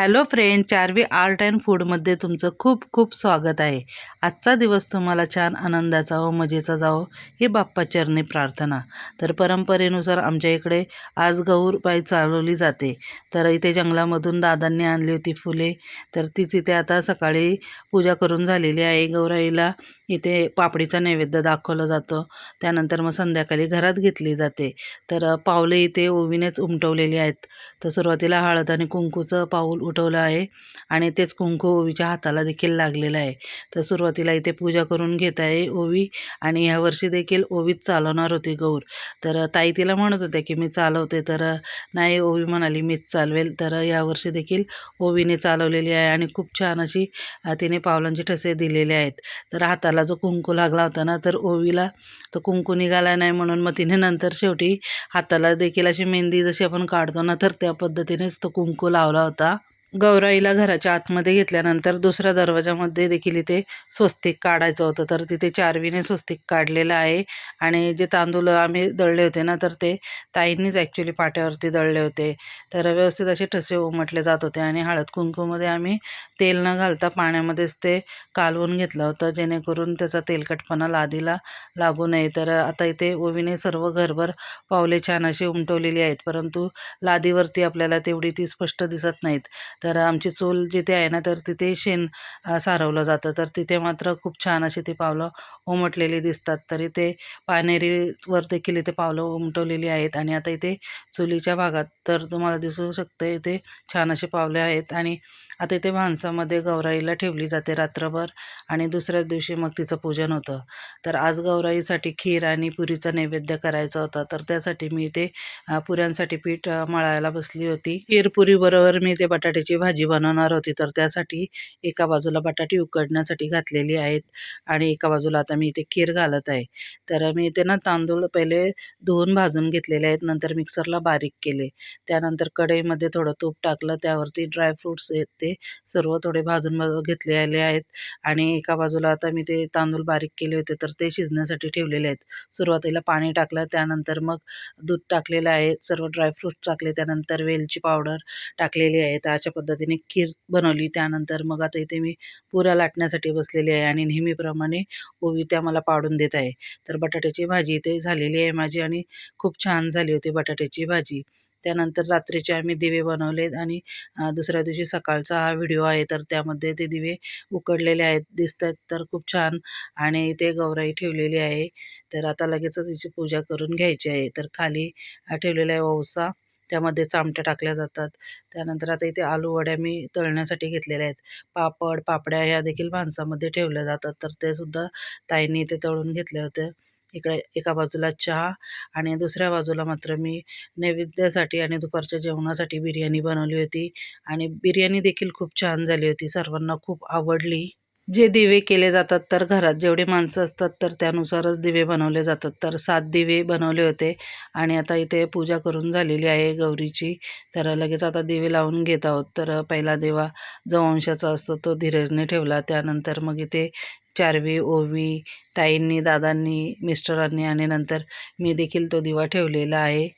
Hello friend Charvi art and फूडमध्ये तुमचं खूप खूप स्वागत आहे. आजचा दिवस तुम्हाला छान आनंदाचा हो मजेचा जावो हो, ही बाप्पाचरणी प्रार्थना. तर परंपरेनुसार आमच्या इकडे आज गौरबाई चालवली जाते. तर इथे जंगलामधून दादांनी आणली होती फुले. तर तीच इथे आता सकाळी पूजा करून झालेली आहे. गौराईला इथे पापडीचा नैवेद्य दाखवलं जातं. त्यानंतर मग संध्याकाळी घरात घेतली जाते. तर पावले इथे ओवीनेच उमटवलेली आहेत. तर सुरुवातीला हळद आणि कुंकूचं पाऊल उठवलं आहे आणि तेच कुंकू ओवीच्या हाताला देखील लागलेलं आहे. तर सुरुवातीला इथे पूजा करून घेत आहे ओवी आणि ह्या वर्षी देखील ओवीच चालवणार होती गौर. तर ताई तिला म्हणत होत्या की मी चालवते तर नाही ओवी म्हणाली मीच चालवेल. तर यावर्षी देखील ओवीने चालवलेली आहे आणि खूप छान अशी तिने पावलांचे ठसे दिलेले आहेत. तर हाताला जो कुंकू लागला होता ना तर ओवीला तो कुंकू निघाला नाही म्हणून मग तिने नंतर शेवटी हाताला देखील अशी मेहंदी जशी आपण काढतो ना तर त्या पद्धतीनेच तो कुंकू लावला होता. गौराईला घराच्या आतमध्ये घेतल्यानंतर दुसऱ्या दरवाजामध्ये देखील इथे स्वस्तिक काढायचं होतं. तर तिथे चारवीने स्वस्तिक काढलेलं आहे आणि जे तांदूळ आम्ही दळले होते ना तर ते ताईंनीच ॲक्च्युली पाट्यावरती दळले होते. तर व्यवस्थित असे ठसे उमटले जात होते आणि हळद कुंकूमध्ये आम्ही तेल न घालता पाण्यामध्येच ते कालवून घेतलं होतं जेणेकरून त्याचा तेलकटपणा लादीला लागू नये. तर आता इथे ओवीने सर्व घरभर पावले छान अशी उमटवलेली आहेत परंतु लादीवरती आपल्याला तेवढी ती स्पष्ट दिसत नाहीत. तर आमची चूल जिथे आहे ना तर तिथे शेण सारवलं जातं. तर तिथे मात्र खूप छान अशी ती पावलं उमटलेली दिसतात. तर इथे पानेरीवर देखील इथे पावलं उमटवलेली आहेत आणि आता इथे चुलीच्या भागात तर तुम्हाला दिसू शकतं इथे छान अशी पावले आहेत आणि आता इथे माणसामध्ये गौराईला ठेवली जाते रात्रभर आणि दुसऱ्याच दिवशी मग तिचं पूजन होतं. तर आज गौराईसाठी खीर आणि पुरीचा नैवेद्य करायचा होता. तर त्यासाठी मी इथे पुऱ्यांसाठी पीठ मळायला बसली होती. खीर पुरीबरोबर मी इथे बटाट्याची भाजी बनवणार होती तर त्यासाठी एका बाजूला बटाटे उकडण्यासाठी घातलेली आहेत आणि एका बाजूला आता मी इथे खीर घालत आहे. तर मी इथे ना तांदूळ पहिले धुवून भाजून घेतलेले आहेत नंतर मिक्सरला बारीक केले. त्यानंतर कढईमध्ये थोडं तूप टाकलं त्यावरती ड्रायफ्रूट्स आहेत ते सर्व थोडे भाजून घेतलेले आहेत आणि एका बाजूला आता मी ते तांदूळ बारीक केले होते तर ते शिजण्यासाठी ठेवलेले आहेत. सुरुवातीला पाणी टाकलं त्यानंतर मग दूध टाकलेलं आहे सर्व ड्रायफ्रूट्स टाकले त्यानंतर वेलची पावडर टाकलेली आहे. तर अशा पद्धतीने खीर बनवली. त्यानंतर मग आता इथे मी पुऱ्या लाटण्यासाठी बसलेली आहे आणि नेहमीप्रमाणे ओवी त्या मला पाडून देत आहे. तर बटाट्याची भाजी इथे झालेली आहे माझी आणि खूप छान झाली होती बटाट्याची भाजी. त्यानंतर रात्रीचे आम्ही दिवे बनवले आणि दुसऱ्या दिवशी सकाळचा हा व्हिडिओ आहे तर त्यामध्ये ते दिवे उकडलेले आहेत दिसत आहेत तर खूप छान आणि इथे गौराई ठेवलेली आहे. तर आता लगेचच हिची पूजा करून घ्यायची आहे. तर खाली ठेवलेला आहे वौसा त्यामध्ये चामट्या टाकल्या जातात. त्यानंतर आता इथे आलू वड्या मी तळण्यासाठी घेतलेल्या आहेत. पापड पापड्या ह्या देखील माणसामध्ये ठेवल्या जातात. तर ते सुद्धा ताईंनी इथे तळून घेतले होते इकडे एका बाजूला चहा आणि दुसऱ्या बाजूला मात्र मी नैवेद्यासाठी आणि दुपारच्या जेवणासाठी बिर्याणी बनवली होती. आणि बिर्याणी देखील खूप छान झाली होती. सर्वांना खूप आवडली. जे दिवे केले जातात तर घरात जेवढी माणसं असतात तर त्यानुसारच दिवे बनवले जातात. तर सात दिवे बनवले होते आणि आता इथे पूजा करून झालेली आहे गौरीची. तर लगेच आता दिवे लावून घेत आहोत. तर पहिला दिवा जो अंशाचा असतो तो धीरजने ठेवला. त्यानंतर मग इथे चारवी ओवी ताईंनी दादांनी मिस्टरांनी आणि नंतर मी देखील तो दिवा ठेवलेला आहे.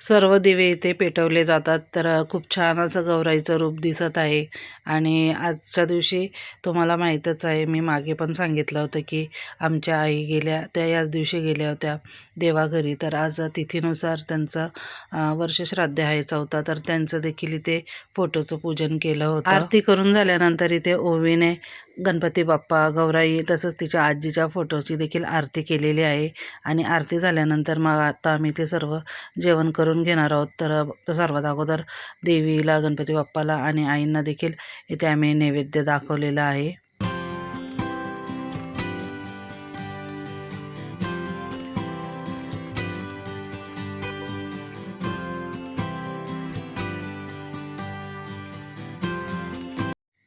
सर्व दिवे इथे पेटवले जातात. तर खूप छान असं गौराईचं रूप दिसत आहे. आणि आजच्या दिवशी तुम्हाला माहीतच आहे मी मागे पण सांगितलं होतं की आमच्या आई गेल्या त्या याच दिवशी गेल्या होत्या देवाघरी. तर आज तिथीनुसार त्यांचं वर्षश्राद्ध आहे चौथा. तर त्यांचं देखील इथे फोटोचं पूजन केलं होतं. आरती करून झाल्यानंतर इथे ओवीने गणपती बाप्पा गौराई तसंच तिच्या आजीच्या फोटोची देखील आरती केलेली आहे. आणि आरती झाल्यानंतर मग आता आम्ही ते सर्व जेवण करून घेणार आहोत. तर सर्वात अगोदर देवीला गणपती बाप्पाला आणि आईंना देखील इथे आम्ही नैवेद्य दाखवलेला आहे.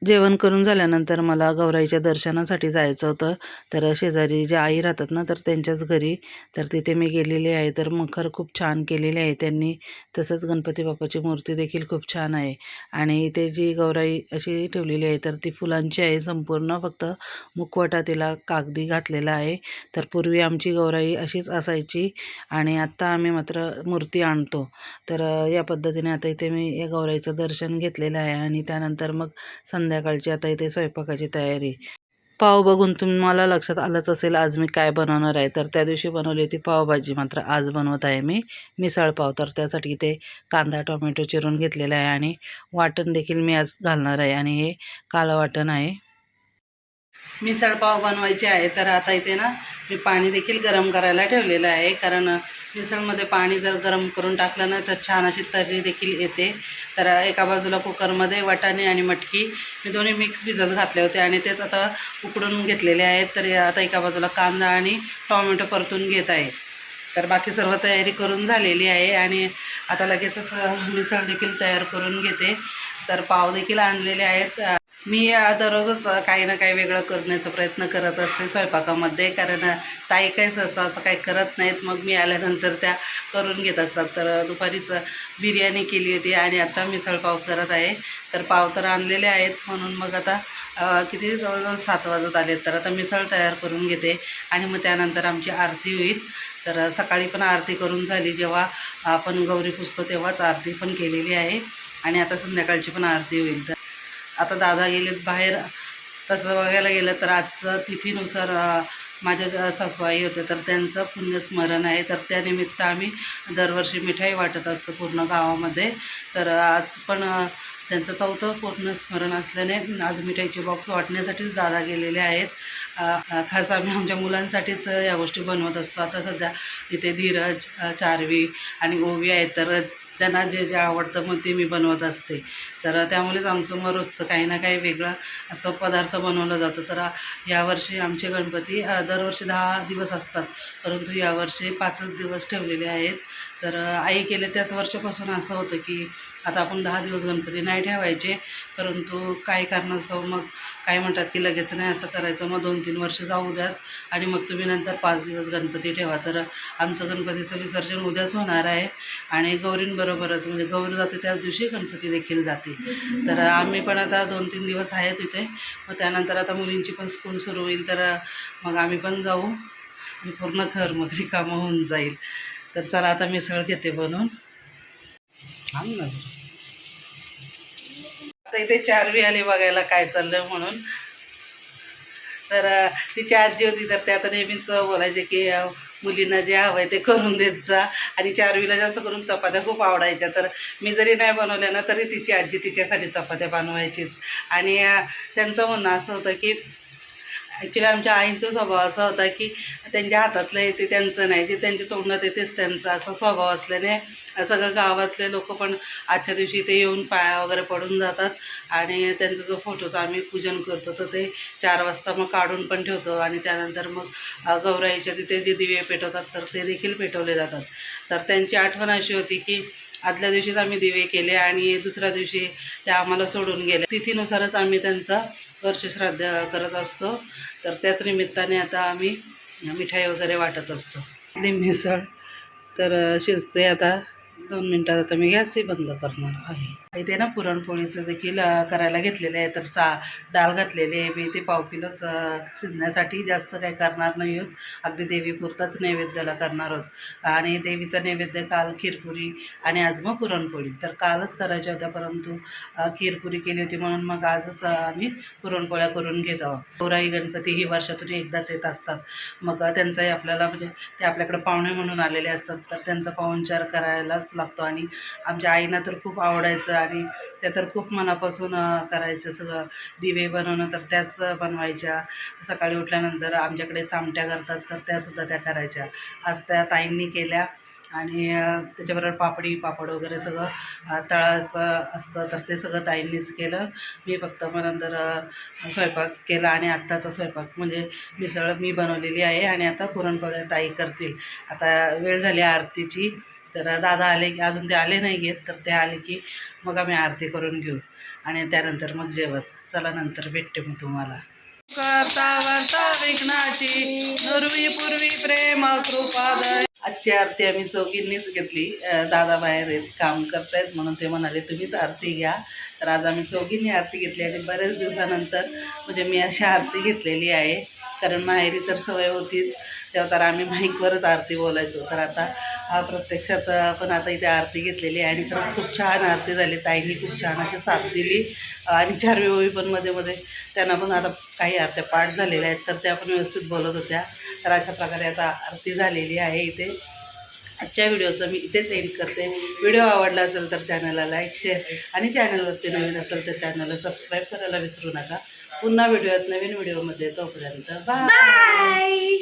जेवण करून झाल्यानंतर मला गौराईच्या दर्शनासाठी जायचं होतं. तर शेजारी जे आई राहतात ना तर त्यांच्याच घरी. तर तिथे मी गेलेली आहे. तर मखर खूप छान केलेले आहे त्यांनी. तसंच गणपती बाप्पाची मूर्ती देखील खूप छान आहे. आणि इथे जी गौराई अशी ठेवलेली आहे तर ती फुलांची आहे संपूर्ण. फक्त मुखवटा तिला कागदी घातलेला आहे. तर पूर्वी आमची गौराई अशीच असायची आणि आत्ता आम्ही मात्र मूर्ती आणतो. तर या पद्धतीने आता इथे मी या गौराईचं दर्शन घेतलेलं आहे आणि त्यानंतर मग संध्याकाळची आता इथे स्वयंपाकाची तयारी. पाव बघून तुम्हाला लक्षात आलंच असेल आज मी काय बनवणार आहे. तर त्या दिवशी बनवली होती पावभाजी मात्र आज बनवत आहे मी मिसळ पाव. तर त्यासाठी इथे कांदा टोमॅटो चिरून घेतलेला आहे आणि वाटण देखील मी आज घालणार आहे आणि हे काळं वाटण आहे. मिसळ पाव बनवायचे आहे. तर आता इथे ना मी पाणी देखील गरम करायला ठेवलेलं आहे. कारण मिसळमध्ये पाणी जर गरम करून टाकलं ना तर छान अशी तर्री देखील येते. तर एका बाजूला कुकरमध्ये वाटाणे आणि मटकी. मी दोन्ही मिक्स भिजत घातले होते आणि तेच आता उकडून घेतलेले आहेत. तर आता एका बाजूला कांदा आणि टॉमॅटो परतून घेत आहे. तर बाकी सर्व तयारी करून झालेली आहे आणि आता लगेचच मिसळ देखील तयार करून घेते. तर पाव देखील आणलेले आहेत. मी दररोजच काही ना काही वेगळं करण्याचा प्रयत्न करत असते स्वयंपाकामध्ये. कारण ताई काही सहसा असं काही करत नाहीत. मग मी आल्यानंतर त्या करून घेत असतात. तर दुपारीच बिर्याणी केली होती आणि आता मिसळपाव करत आहे. तर पाव तर आणलेले आहेत. म्हणून मग आता किती? जवळजवळ सात वाजत आले तर आता मिसळ तयार करून घेते आणि मग त्यानंतर आमची आरती होईल. तर सकाळी पण आरती करून झाली. जेव्हा आपण गौरी पुजतो तेव्हाच आरती पण केलेली आहे. आणि आता संध्याकाळची पण आरती होईल. तर आता दादा गेलेत बाहेर. तसं बघायला गेलं तर आजचं तिथीनुसार माझ्या ज- होते तर त्यांचं पुण्यस्मरण आहे. तर त्यानिमित्त आम्ही दरवर्षी मिठाई वाटत असतो पूर्ण गावामध्ये. तर आज पण त्यांचं चौथं पूर्ण स्मरण असल्याने आज मिठाईचे बॉक्स वाटण्यासाठीच दादा गेलेले आहेत. खास आम्ही आमच्या मुलांसाठीच या गोष्टी बनवत असतो. आता सध्या इथे धीरज चारवी आणि ओवी आहेत. तर त्यांना जे जे आवडतं मग ते मी बनवत असते. तर त्यामुळेच आमचं मग रोजचं काही ना काही वेगळं असं पदार्थ बनवलं जातं. तर यावर्षी आमचे गणपती दरवर्षी दहा दिवस असतात. परंतु यावर्षी पाचच दिवस ठेवलेले आहेत. तर आई केले त्याच वर्षापासून असं होतं की आता आपण दहा दिवस गणपती नाही ठेवायचे. परंतु काही कारणास्तव मग काय म्हणतात की लगेच नाही असं करायचं मग दोन तीन वर्ष जाऊ द्यात. आणि मग तुम्ही नंतर पाच दिवस गणपती ठेवा. तर आमचं गणपतीचं विसर्जन उद्याच होणार आहे. आणि गौरींबरोबरच म्हणजे गौरी जाते त्याच दिवशी गणपती देखील जाते. तर आम्ही पण आता दोन तीन दिवस आहे तिथे मग त्यानंतर आता मुलींची पण स्कूल सुरू होईल तर मग आम्ही पण जाऊ. पूर्ण घर मग रिकामं होऊन जाईल. तर चला आता मिसळ घेते बनवून. आम्ही आता इथे चारवी आली बघायला काय चाललंय म्हणून. तर तिची आजी होती तर ते आता नेहमीच बोलायचे की मुलींना जे हवं आहे ते करून देत जा. आणि चारवीला जास्त करून चपात्या खूप आवडायच्या. तर मी जरी नाही बनवल्या ना तरी तिची आजी तिच्यासाठी चपात्या बनवायचीच आणि त्यांचं म्हणणं असं होतं की ॲक्च्युली आमच्या आईचा स्वभाव असा होता की त्यांच्या हातातलं येते त्यांचं नाही. जे त्यांच्या तोंडात येतेच त्यांचा असा स्वभाव असल्याने सगळं गावातले लोक पण आजच्या दिवशी ते येऊन पाया वगैरे पडून जातात आणि त्यांचा जो फोटोचा आम्ही पूजन करतो तर ते चार वाजता मग काढून पण ठेवतो आणि त्यानंतर मग गौराईच्या तिथे जे दिवे पेटवतात तर ते देखील पेटवले जातात. तर त्यांची आठवण अशी होती की आदल्या दिवशीच आम्ही दिवे केले आणि दुसऱ्या दिवशी त्या आम्हाला सोडून गेले तिथीनुसारच आम्ही त्यांचा वर्षश्राद्ध करत असतो. तर त्याच निमित्ताने आता आम्ही मिठाई वगैरे वाटत असतो. आपली मिसळ तर शिजते आता. दोन मिनटात आता मी गॅसही बंद करणार आहे. इथे ना पुरणपोळीचं देखील करायला घेतलेले आहे. तर सा डाळ घातलेली आहे मी. ते पाव किलोच शिजण्यासाठी जास्त काही करणार नाही आहोत अगदी देवीपुरताच नैवेद्याला करणार आहोत आणि देवीचा नैवेद्य काल खीरपुरी आणि आज मग पुरणपोळी. तर कालच करायच्या होत्या परंतु खीरपुरी केली होती म्हणून मग आजच आम्ही पुरणपोळ्या करून घेत आहोत. गौराई गणपती ही वर्षातून एकदाच येत असतात. मग त्यांचाही आपल्याला म्हणजे ते आपल्याकडे पाहुणे म्हणून आलेले असतात. तर त्यांचा पाहुणचार करायलाच लागतो. आणि आमच्या आईना तर खूप आवडायचं. आणि त्या तर खूप मनापासून करायचं सगळं. दिवे बनवणं तर त्याच बनवायच्या. सकाळी उठल्यानंतर आमच्याकडे चामट्या करतात तर त्यासुद्धा त्या करायच्या. आज त्या ताईंनी केल्या आणि त्याच्याबरोबर पापडी पापड वगैरे सगळं तळाचं असतं तर ते सगळं ताईंनीच केलं. मी फक्त मग नंतर स्वयंपाक केला आणि आत्ताचा स्वयंपाक म्हणजे मिसळ मी बनवलेली आहे आणि आता पुरणपोळ्या ताई करतील. आता वेळ झाली आरतीची. तर दादा आले की अजून ते आले नाही घेत तर ते आले की मग आम्ही आरती करून घेऊ. आणि त्यानंतर मग जेवत चला नंतर भेटते मी तुम्हाला. करता वार्ता विघ्नाची पूर्वी प्रेम कृपादय आजची आरती आम्ही चौघींनीच घेतली. दादा बाहेर आहेत काम करतायत म्हणून ते म्हणाले तुम्हीच आरती घ्या. तर आज आम्ही चौघींनी आरती घेतली आणि बऱ्याच दिवसानंतर म्हणजे मी अशी आरती घेतलेली आहे. कारण माहेरी तर सवय होतीच. तेव्हा तर आम्ही माईकवरच आरती बोलायचो. तर आता हा प्रत्यक्षात आपण आता इथे आरती घेतलेली आहे आणि खरंच खूप छान आरती झाली. ताईंनी खूप छान अशी साथ दिली. आणि चारवी ओवी पण मध्ये मध्ये त्यांना पण आता काही आरत्या पाठ झालेल्या आहेत. तर त्या पण व्यवस्थित बोलत होत्या. तर अशा प्रकारे आता आरती झालेली आहे इथे. आजच्या व्हिडिओचं मी इथेच एंड करते. व्हिडिओ आवडला असेल तर चॅनलला लाईक शेअर आणि चॅनलवरती नवीन असेल तर चॅनलला सबस्क्राईब करायला विसरू नका. पुन्हा व्हिडिओत नवीन व्हिडिओमध्ये तोपर्यंत. Bye bye